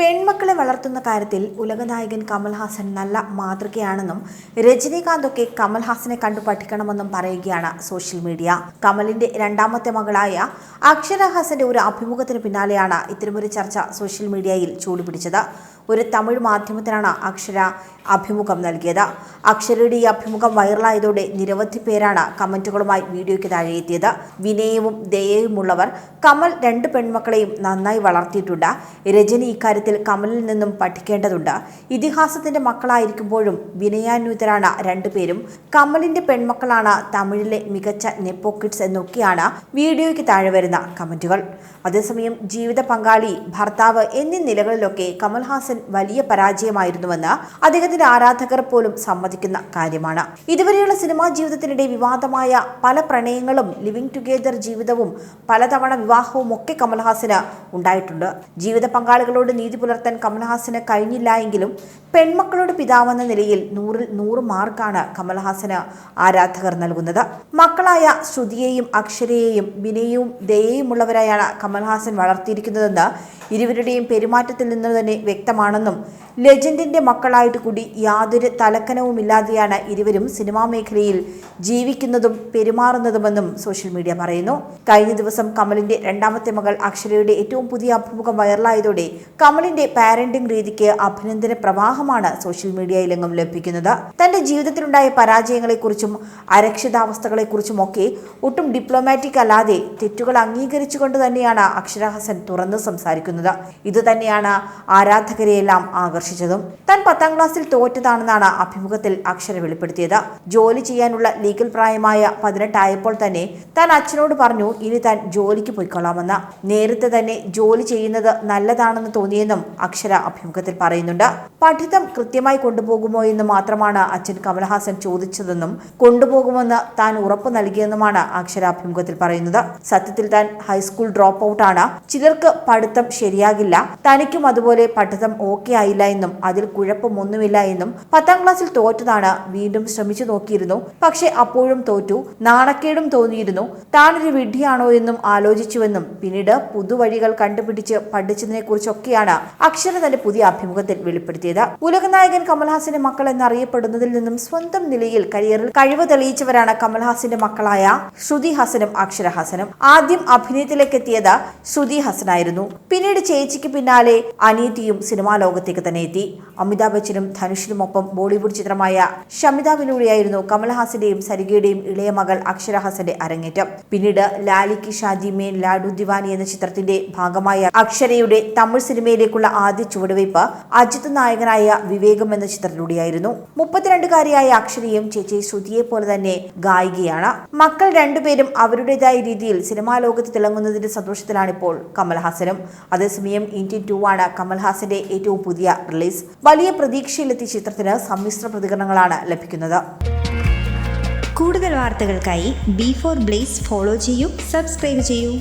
പെൺമക്കളെ വളർത്തുന്ന കാര്യത്തിൽ ഉലകനായകൻ കമൽഹാസൻ നല്ല മാതൃകയാണെന്നും രജനീകാന്തൊക്കെ കമൽഹാസനെ കണ്ടു പഠിക്കണമെന്നും പറയുകയാണ് സോഷ്യൽ മീഡിയ. കമലിന്റെ രണ്ടാമത്തെ മകളായ അക്ഷര ഹാസന്റെ ഒരു അഭിമുഖത്തിന് പിന്നാലെയാണ് ഇത്തരമൊരു ചർച്ച സോഷ്യൽ മീഡിയയിൽ ചൂടുപിടിച്ചത്. ഒരു തമിഴ് മാധ്യമത്തിനാണ് അക്ഷര അഭിമുഖം നൽകിയത്. അക്ഷരയുടെ ഈ അഭിമുഖം വൈറലായതോടെ നിരവധി പേരാണ് കമന്റുകളുമായി വീഡിയോയ്ക്ക് താഴെ എത്തിയത് വിനയവും ദയയുമുള്ളവർ കമൽ രണ്ട് പെൺമക്കളെയും നന്നായി വളർത്തിയിട്ടുണ്ട്. രജനി ഇക്കാര്യത്തിൽ കമലിൽ നിന്നും പഠിക്കേണ്ടതുണ്ട്. ഇതിഹാസത്തിന്റെ മക്കളായിരിക്കുമ്പോഴും വിനയാന്വിതരാണ് രണ്ടുപേരും. കമലിന്റെ പെൺമക്കളാണ് തമിഴിലെ മികച്ച നെപ്പോ കിഡ്സ് എന്നൊക്കെയാണ് വീഡിയോയ്ക്ക് താഴെ വരുന്ന കമന്റുകൾ. അതേസമയം ജീവിത പങ്കാളി ഭർത്താവ് എന്നീ നിലകളിലൊക്കെ കമൽഹാസൻ വലിയ പരാജയമായിരുന്നുവെന്ന് അദ്ദേഹത്തിന്റെ ആരാധകർ പോലും സമ്മതിക്കുന്ന കാര്യമാണ്. ഇതുവരെയുള്ള സിനിമാ ജീവിതത്തിനിടെ വിവാദമായ പല പ്രണയങ്ങളും ലിവിംഗ് ടുഗെദർ ജീവിതവും പലതവണ വിവാഹവും ഒക്കെ കമൽഹാസന് ഉണ്ടായിട്ടുണ്ട്. ജീവിത പങ്കാളികളോട് നീതി പുലർത്താൻ കമൽഹാസന് കഴിഞ്ഞില്ല എങ്കിലും പെൺമക്കളുടെ പിതാവെന്ന നിലയിൽ നൂറിൽ നൂറ് മാർക്കാണ് കമൽഹാസന് ആരാധകർ നൽകുന്നത്. മക്കളായ ശ്രുതിയെയും അക്ഷരയെയും വിനയവും ദയയുമുള്ളവരായാണ് കമൽഹാസൻ വളർത്തിയിരിക്കുന്നതെന്ന് ഇരുവരുടെയും പെരുമാറ്റത്തിൽ നിന്ന് തന്നെ വ്യക്തമാണെന്നും ലെജൻഡിന്റെ മക്കളായിട്ട് കൂടി യാതൊരു തലക്കനവുമില്ലാതെയാണ് ഇരുവരും സിനിമാ മേഖലയിൽ ജീവിക്കുന്നതും പെരുമാറുന്നതുമെന്നും സോഷ്യൽ മീഡിയ പറയുന്നു. കഴിഞ്ഞ ദിവസം കമലിന്റെ രണ്ടാമത്തെ മകൾ അക്ഷരയുടെ ഏറ്റവും പുതിയ അഭിമുഖം വൈറലായതോടെ കമലിന്റെ പാരന്റിംഗ് രീതിക്ക് അഭിനന്ദന പ്രവാഹമാണ് സോഷ്യൽ മീഡിയയിലെങ്ങും ലഭിക്കുന്നത്. തന്റെ ജീവിതത്തിലുണ്ടായ പരാജയങ്ങളെക്കുറിച്ചും അരക്ഷിതാവസ്ഥകളെക്കുറിച്ചും ഒക്കെ ഒട്ടും ഡിപ്ലോമാറ്റിക് അല്ലാതെ തെറ്റുകൾ അംഗീകരിച്ചുകൊണ്ട് തന്നെയാണ് അക്ഷരഹസൻ തുറന്ന് സംസാരിക്കുന്നത്. ഇത് തന്നെയാണ് ആരാധകരെയെല്ലാം ആകർഷിച്ചതും. താൻ പത്താം ക്ലാസ്സിൽ തോറ്റതാണെന്നാണ് അഭിമുഖത്തിൽ അക്ഷര വെളിപ്പെടുത്തിയത്. ജോലി ചെയ്യാനുള്ള ലീഗൽ പ്രായമായ പതിനെട്ടായപ്പോൾ തന്നെ താൻ അച്ഛനോട് പറഞ്ഞു ഇനി താൻ ജോലിക്ക് പോയിക്കൊള്ളാമെന്ന്. നേരത്തെ തന്നെ ജോലി ചെയ്യുന്നത് നല്ലതാണെന്ന് തോന്നിയെന്നും അക്ഷര അഭിമുഖത്തിൽ പറയുന്നുണ്ട്. പഠിതം കൃത്യമായി കൊണ്ടുപോകുമോ എന്ന് മാത്രമാണ് അച്ഛൻ കമൽഹാസൻ ചോദിച്ചതെന്നും കൊണ്ടുപോകുമെന്ന് താൻ ഉറപ്പ് നൽകിയെന്നുമാണ് അക്ഷര അഭിമുഖത്തിൽ പറയുന്നത്. സത്യത്തിൽ താൻ ഹൈസ്കൂൾ ഡ്രോപ്പ് ഔട്ട് ആണ്. ചിലർക്ക് പഠിത്തം ശരിയാകില്ല. തനിക്കും അതുപോലെ പഠിത്തം ഓക്കെ ആയില്ല എന്നും അതിൽ കുഴപ്പമൊന്നുമില്ല എന്നും പത്താം ക്ലാസ്സിൽ തോറ്റതാണ് വീണ്ടും ശ്രമിച്ചു നോക്കിയിരുന്നു. പക്ഷെ അപ്പോഴും തോറ്റു. നാണക്കേടും തോന്നിയിരുന്നു. താനൊരു വിഡ്ഢിയാണോ എന്നും ആലോചിച്ചുവെന്നും പിന്നീട് പുതുവഴികൾ കണ്ടുപിടിച്ച് പഠിച്ചതിനെ കുറിച്ചൊക്കെയാണ് അക്ഷര തന്റെ പുതിയ അഭിമുഖത്തിൽ വെളിപ്പെടുത്തിയത്. ഉലകനായകൻ കമൽഹാസന്റെ മക്കൾ എന്നറിയപ്പെടുന്നതിൽ നിന്നും സ്വന്തം നിലയിൽ കരിയറിൽ കഴിവ് തെളിയിച്ചവരാണ് കമൽഹാസന്റെ മക്കളായ ശ്രുതി ഹസനും അക്ഷര ഹസനും. ആദ്യം അഭിനയത്തിലേക്ക് എത്തിയത് ശ്രുതി ഹസനായിരുന്നു. പിന്നീട് ചേച്ചിക്ക് പിന്നാലെ അനീതിയും സിനിമാ ലോകത്തേക്ക് തന്നെ എത്തി. അമിതാഭ് ബച്ചനും ധനുഷിനുമൊപ്പം ബോളിവുഡ് ചിത്രമായ ഷമിതാവിലൂടെയായിരുന്നു കമൽഹാസന്റെയും സരികയുടെയും ഇളയ മകൾ അക്ഷര ഹസന്റെ അരങ്ങേറ്റം. പിന്നീട് ലാലിക്ക് ഷാജി മേൻ ലാഡു ദിവാനി എന്ന ചിത്രത്തിന്റെ ഭാഗമായ അക്ഷരയുടെ തമിഴ് സിനിമയിലേക്കുള്ള ആദ്യ ചുവടുവയ്പ് അജിത് നായകനായ വിവേകം എന്ന ചിത്രത്തിലൂടെയായിരുന്നു. മുപ്പത്തിരണ്ടുകാരിയായ അക്ഷരയും ചേച്ചി ശ്രുതിയെ പോലെ തന്നെ ഗായികയാണ്. മക്കൾ രണ്ടുപേരും അവരുടേതായ രീതിയിൽ സിനിമാ ലോകത്ത് തിളങ്ങുന്നതിന്റെ സന്തോഷത്തിലാണിപ്പോൾ കമൽഹാസനും. അതേസമയം ഇന്ത്യൻ ടു ആണ് കമൽഹാസന്റെ ഏറ്റവും പുതിയ റിലീസ്. വലിയ പ്രതീക്ഷയിലെത്തിയ ചിത്രത്തിന് സമ്മിശ്ര പ്രതികരണങ്ങളാണ് ലഭിക്കുന്നത്. കൂടുതൽ വാർത്തകൾക്കായി ബി ഫോർ ബ്ലേസ് ഫോളോ ചെയ്യൂ സബ്സ്ക്രൈബ് ചെയ്യൂ.